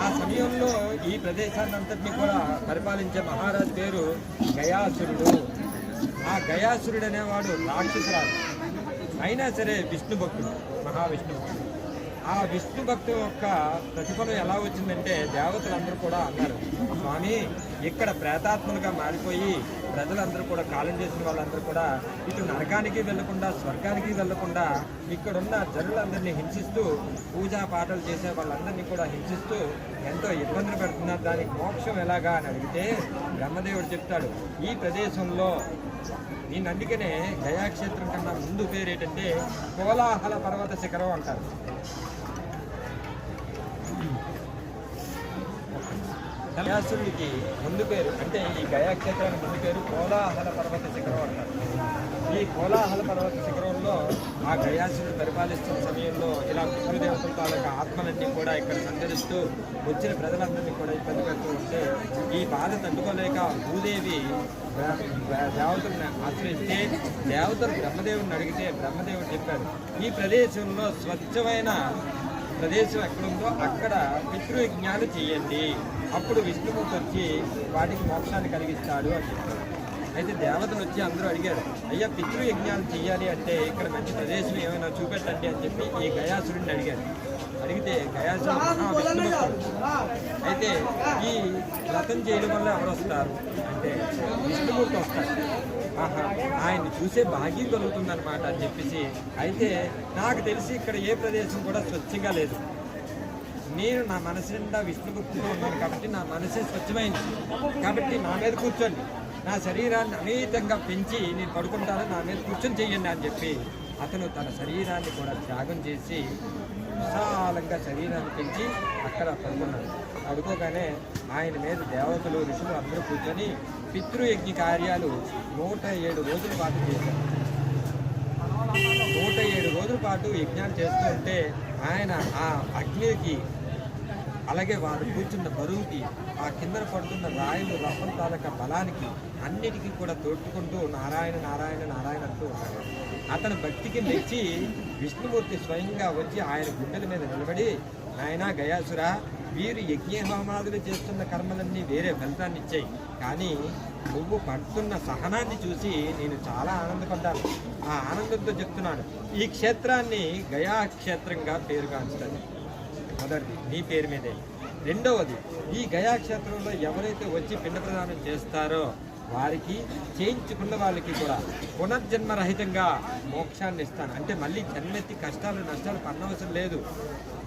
ఆ సమయంలో ఈ ప్రదేశాన్ని అంతటినీ కూడా పరిపాలించే మహారాజు పేరు గయాసురుడు. ఆ గయాసురుడు అనేవాడు రాక్షసురాలు. అయినా సరే విష్ణు భక్తుడు మహావిష్ణు భక్తుడు ఆ విష్ణు భక్తి యొక్క ప్రతిఫలం ఎలా వచ్చిందంటే దేవతలందరూ కూడా అన్నారు. స్వామి ఇక్కడ ప్రేతాత్మలుగా మారిపోయి ప్రజలందరూ కూడా కాలం చేసిన వాళ్ళందరూ కూడా ఇటు నరకానికి వెళ్ళకుండా స్వర్గానికి వెళ్ళకుండా ఇక్కడున్న జనులందరినీ హింసిస్తూ పూజా పాటలు చేసే వాళ్ళందరినీ కూడా హింసిస్తూ ఎంతో ఇబ్బందులు పెడుతున్నారు. దానికి మోక్షం ఎలాగా? అని అడిగితే బ్రహ్మదేవుడు చెప్తాడు ఈ ప్రదేశంలో నేను అందుకనే గయాక్షేత్రం కన్నా ముందు పేరు ఏంటంటే కోలాహల పర్వత శిఖరం అంటారు. గయాసురుడికి ముందు పేరు అంటే ఈ గయాక్షేత్రానికి ముందు పేరు కోలాహల పర్వత శిఖరం అంటారు. ఈ కోలాహల పర్వత శిఖరంలో ఆ గయాసురుడు పరిపాలిస్తున్న సమయంలో ఇలా విష్ణుదేవతల తాలూకా ఆత్మలన్నీ కూడా ఇక్కడ సంచరిస్తూ వచ్చిన ప్రజలందరినీ కూడా ఇబ్బంది పెడుతూ ఉంటే ఈ బాధ తట్టుకోలేక భూదేవి దేవతలను ఆశ్రయిస్తే దేవతలు బ్రహ్మదేవుడిని అడిగితే బ్రహ్మదేవుడు చెప్పారు ఈ ప్రదేశంలో స్వచ్ఛమైన ప్రదేశం ఎక్కడుందో అక్కడ పితృయజ్ఞాలు చేయండి. అప్పుడు విష్ణుమూర్తి వచ్చి వాటికి మోక్షాన్ని కలిగిస్తాడు అని చెప్పారు అయితే దేవతలు వచ్చి అందరూ అడిగారు అయ్యా పితృయజ్ఞాలు చేయాలి అంటే ఇక్కడ మంచి ప్రదేశం ఏమైనా చూపెట్టండి అని చెప్పి ఈ గయాసురుడిని అడిగారు. అడిగితే గయాసురుడు అయితే ఈ వ్రతం చేయడం వల్ల ఎవరు వస్తారు? అంటే విష్ణుమూర్తి వస్తారు ఆహా చూసే భాగ్యం కలుగుతుందన్నమాట అని చెప్పేసి అయితే నాకు తెలిసి ఇక్కడ ఏ ప్రదేశం కూడా స్వచ్ఛంగా లేదు. నేను నా మనసు నిండా విష్ణుభక్తితో ఉన్నాను కాబట్టి నా మనసే స్వచ్ఛమైంది. కాబట్టి నా మీద కూర్చోండి. నా శరీరాన్ని అమితంగా పెంచి నేను పడుకుంటాను నా మీద కూర్చొని చెయ్యండి అని చెప్పి అతను తన శరీరాన్ని కూడా త్యాగం చేసి విశాలంగా శరీరాన్ని పెంచి అక్కడ పడుకున్నాడు. పడుకోగానే ఆయన మీద దేవతలు ఋషులు అందరూ కూర్చొని పితృయజ్ఞ కార్యాలు నూట ఏడు రోజుల పాటు చేశారు. నూట ఏడు రోజుల పాటు యజ్ఞాలు చేస్తూ ఉంటే ఆయన ఆ అగ్నికి అలాగే వారు కూర్చున్న బరువుకి ఆ కిందన పడుతున్న రాయలు రప్పం తాలూకా బలానికి అన్నిటికీ కూడా తోడుకుంటూ నారాయణ నారాయణ నారాయణ అంటూ ఉన్నాడు అతని భక్తికి మెచ్చి విష్ణుమూర్తి స్వయంగా వచ్చి ఆయన గుండెల మీద నిలబడి నాయన గయాసురా వీరు యజ్ఞ హోమాదులు చేస్తున్న కర్మలన్నీ వేరే ఫలితాన్ని ఇచ్చాయి కానీ నువ్వు పడుతున్న సహనాన్ని చూసి నేను చాలా ఆనందపడ్డాను. ఆ ఆనందంతో చెప్తున్నాను ఈ క్షేత్రాన్ని గయా క్షేత్రంగా పేరుగాంచుతాను. మొదటిది నీ పేరు మీదే. రెండవది ఈ గయా క్షేత్రంలో ఎవరైతే వచ్చి పిండ ప్రదానం చేస్తారో వారికి చేయించుకున్న వాళ్ళకి కూడా పునర్జన్మరహితంగా మోక్షాన్ని ఇస్తాను. అంటే మళ్ళీ జన్మెత్తి కష్టాలు నష్టాలు పడనవసరం లేదు.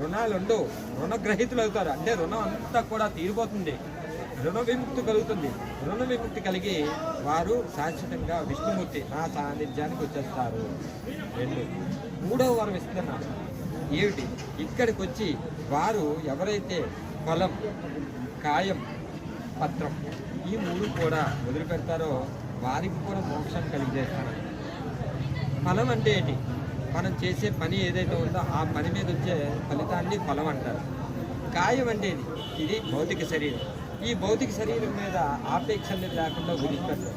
రుణాలు ఉండవు. రుణగ్రహీతులు అవుతారు. అంటే రుణం అంతా కూడా తీరిపోతుంది. రుణ విముక్తి కలుగుతుంది. రుణ విముక్తి కలిగి వారు శాశ్వతంగా విష్ణుమూర్తి నా సాన్నిధ్యానికి వచ్చేస్తారు. రెండు మూడవ వరం ఇస్తున్నాను ఏమిటి? ఇక్కడికి వచ్చి వారు ఎవరైతే ఫలం కాయం పత్రం ఈ మూడు కూడా వదిలిపెడతారో వారికి కూడా మోక్షం కలిగజేస్తారు. ఫలం అంటే ఏంటి? మనం చేసే పని ఏదైతే ఉందో ఆ పని మీద వచ్చే ఫలితాన్ని ఫలం అంటారు. కాయం అంటే ఇది భౌతిక శరీరం. ఈ భౌతిక శరీరం మీద ఆపేక్ష అనేది లేకుండా వదిలిపెట్టడం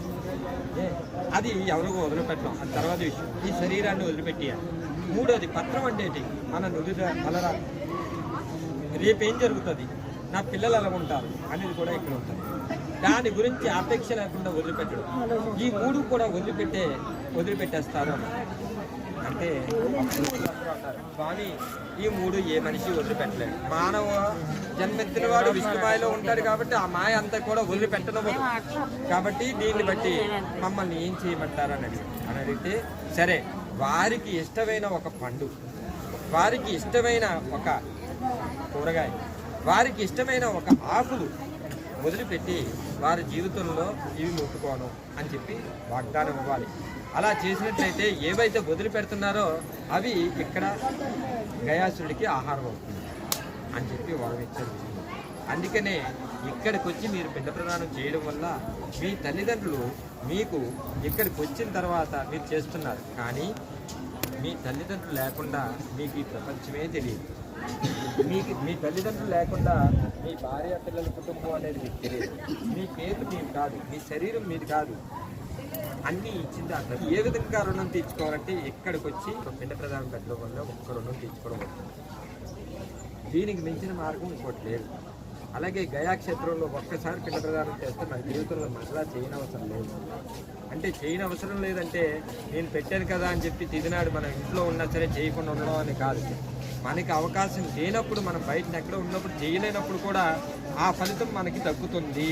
అది ఎవరికో వదిలిపెట్టడం. అది తర్వాత విషయం. ఈ శరీరాన్ని వదిలిపెట్టేయాలి. మూడోది పత్రం అంటేటి మన నుదుట మలరా. రేపేం జరుగుతుంది? నా పిల్లలు ఎలా ఉంటారు? అనేది కూడా ఇక్కడ ఉంటుంది. దాని గురించి ఆపేక్ష లేకుండా వదిలిపెట్టడం. ఈ మూడు కూడా వదిలిపెట్టే వదిలిపెట్టేస్తారు అంటే కానీ ఈ మూడు ఏ మనిషి వదిలిపెట్టలేదు. మానవ జన్మెత్తిన వాడు విష్ణుమాయలో ఉంటాడు కాబట్టి ఆ మాయ అంతా కూడా వదిలిపెట్టనవదు కాబట్టి దీన్ని బట్టి మమ్మల్ని ఏం చేయమంటారు అని అని అడిగితే సరే వారికి ఇష్టమైన ఒక పండు వారికి ఇష్టమైన ఒక కూరగాయ వారికి ఇష్టమైన ఒక ఆకులు వదిలిపెట్టి వారి జీవితంలో ఇవి ముట్టుకోను అని చెప్పి వాగ్దానం ఇవ్వాలి. అలా చేసినట్లయితే ఏవైతే వదిలిపెడుతున్నారో అవి ఇక్కడ గయాసుడికి ఆహారం అవుతుంది అని చెప్పి వారు ఇచ్చారు అందుకనే ఇక్కడికి వచ్చి మీరు పెద్ద ప్రదానం చేయడం వల్ల మీ తల్లిదండ్రులు మీకు ఇక్కడికి వచ్చిన తర్వాత మీరు చేస్తున్నారు. కానీ మీ తల్లిదండ్రులు లేకుండా మీకు ఈ ప్రపంచమే తెలియదు. మీకు మీ తల్లిదండ్రులు లేకుండా మీ భార్య పిల్లల కుటుంబం అనేది మీకు తెలియదు. మీ పేరు మీది కాదు మీ శరీరం మీది కాదు. అన్నీ ఇచ్చింది ఆ ఏ విధంగా రుణం తీర్చుకోవాలంటే ఇక్కడికి వచ్చి ఒక పిండ ప్రధానం పెట్టడం వల్ల ఒక్క రుణం తీర్చుకోవడం దీనికి మించిన మార్గం ఇంకోటి లేదు. అలాగే గయా క్షేత్రంలో ఒక్కసారి పిండ ప్రదానం చేస్తే నా జీవితంలో మరలా చేయనవసరం లేదు. అంటే చేయనవసరం లేదంటే నేను పెట్టాను కదా అని చెప్పి తిదినాడు మనం ఇంట్లో ఉన్నా సరే చేయకుండా ఉండడం అని కాదు. మనకి అవకాశం లేనప్పుడు మనం బయట ఎక్కడ ఉన్నప్పుడు చేయలేనప్పుడు కూడా ఆ ఫలితం మనకి తగ్గుతుంది